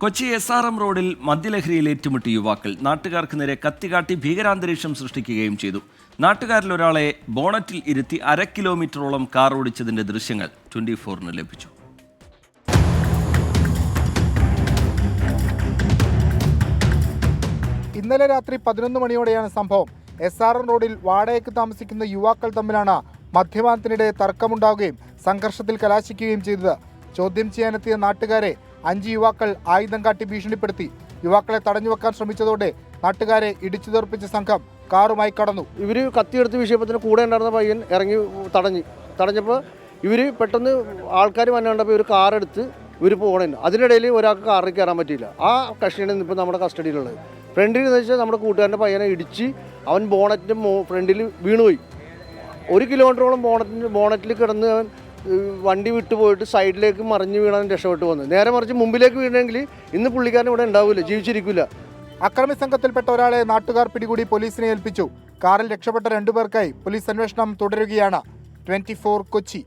Kochi S R M റോഡിൽ മദ്യലഹരിയിൽ ഏറ്റുമുട്ടി യുവാക്കൾ നാട്ടുകാർക്ക് നേരെ കത്തികാട്ടി ഭീകരാന്തരീക്ഷം സൃഷ്ടിക്കുകയും ചെയ്തു. നാട്ടുകാരിൽ ഒരാളെ ബോണറ്റിൽ ഇരുത്തി അര കിലോമീറ്ററോളം കാർ ഓടിച്ചതിന്റെ ദൃശ്യങ്ങൾ ട്വന്റി ഫോറിന് ലഭിച്ചു. ഇന്നലെ രാത്രി പതിനൊന്ന് മണിയോടെയാണ് സംഭവം. എസ് ആർ എം റോഡിൽ വാടകയ്ക്ക് താമസിക്കുന്ന യുവാക്കൾ തമ്മിലാണ് മദ്യപാനത്തിനിടെ തർക്കമുണ്ടാവുകയും സംഘർഷത്തിൽ കലാശിക്കുകയും ചെയ്തത്. ചോദ്യം ചെയ്യാനെത്തിയ നാട്ടുകാരെ അഞ്ച് യുവാക്കൾ ആയുധം കാട്ടി ഭീഷണിപ്പെടുത്തി. യുവാക്കളെ തടഞ്ഞു വെക്കാൻ ശ്രമിച്ചതോടെ നാട്ടുകാരെ ഇടിച്ചു തെറിപ്പിച്ച സംഘം കാറുമായി കടന്നു. ഇവർ കത്തിയെടുത്ത് വിഷയപ്പത്തിന് കൂടെ ഉണ്ടായിരുന്ന പയ്യൻ ഇറങ്ങി തടഞ്ഞു. തടഞ്ഞപ്പോൾ ഇവർ പെട്ടെന്ന് ആൾക്കാർ വന്നു കണ്ടപ്പോൾ ഇവർ കാറെടുത്ത് ഇവർ പോകണുണ്ട് അതിനിടയിൽ ഒരാൾക്ക് കാറിൽ കയറാൻ പറ്റിയില്ല. ആ കക്ഷിയാണ് ഇപ്പോൾ നമ്മുടെ കസ്റ്റഡിയിലുള്ളത്. ഫ്രണ്ടിൽ എന്ന് വെച്ചാൽ നമ്മുടെ കൂട്ടുകാരന്റെ പയ്യനെ ഇടിച്ച് അവൻ ബോണറ്റിന്റെ ഫ്രണ്ടിൽ വീണുപോയി. ഒരു കിലോമീറ്ററോളം ബോണറ്റിന്റെ ബോണറ്റിൽ കിടന്ന് അവൻ വണ്ടി വിട്ടു പോയിട്ട് സൈഡിലേക്ക് മറിഞ്ഞ് വീണാൻ രക്ഷപ്പെട്ടു വന്നത് നേരെ മറിച്ച് മുമ്പിലേക്ക് വീണെങ്കിൽ ഇന്ന് പുള്ളിക്കാരൻ ഇവിടെ ഉണ്ടാവില്ല ജീവിച്ചിരിക്കില്ല അക്രമി സംഘത്തിൽപ്പെട്ട ഒരാളെ നാട്ടുകാർ പിടികൂടി പോലീസിനെ ഏൽപ്പിച്ചു. കാറിൽ രക്ഷപ്പെട്ട രണ്ടുപേർക്കായി പോലീസ് അന്വേഷണം തുടരുകയാണ്. ട്വന്റി കൊച്ചി.